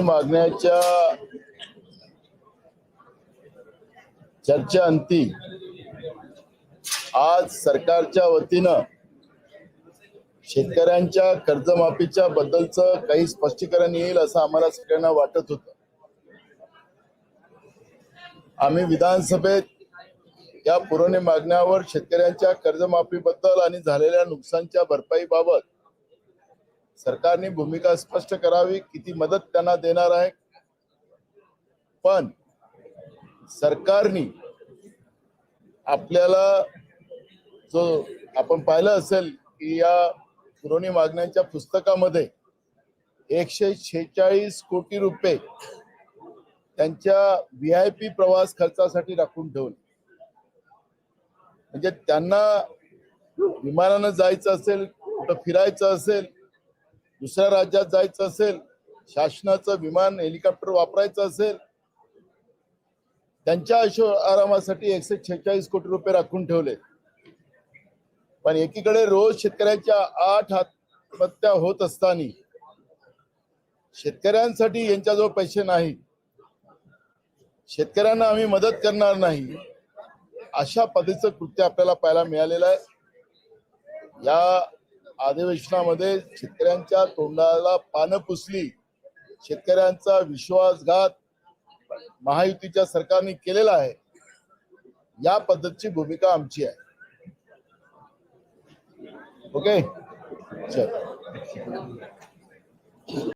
मागण्याच्या चर्चेअंती आज सरकारच्या वतीनं शेतकऱ्यांच्या कर्जमाफीच्या बद्दलचं काही स्पष्टीकरण येईल असं आम्हाला सगळ्यांना वाटत होतं. आम्ही विधानसभेत या पुरवणी मागण्यावर शेतकऱ्यांच्या कर्जमाफीबद्दल आणि झालेल्या नुकसानच्या भरपाईबाबत सरकारने भूमिका स्पष्ट करावी किती मदत त्यांना देणार आहे. पण सरकारने आपल्याला जो आपण पाहिलं असेल की या पुरवणी मागण्यांच्या पुस्तकामध्ये एकशे शेहेचाळीस कोटी रुपये त्यांच्या व्ही आय पी प्रवास खर्चासाठी राखून ठेवले. म्हणजे त्यांना विमानानं जायचं असेल कुठं फिरायचं असेल दुसऱ्या राज्यात जायचं असेल शासनाचं विमान हेलिकॉप्टर वापरायचं असेल त्यांच्या आशो आरामासाठी एकशे छेचाळीस कोटी रुपये राखून ठेवले. पण एकीकडे रोज शेतकऱ्यांच्या आठ आत्महत्या होत असताना शेतकऱ्यांसाठी यांच्याजवळ पैसे नाही. शेतकऱ्यांना आम्ही मदत करणार नाही. अशा पद्धतीचं कृत्य आपल्याला पाहायला मिळालेलं आहे. या अधिवेशनामध्ये शेतकऱ्यांच्या तोंडाला पानं पुसली. शेतकऱ्यांचा विश्वासघात महायुतीच्या सरकारने केलेला आहे. या पद्धतीची भूमिका आमची आहे. ओके चल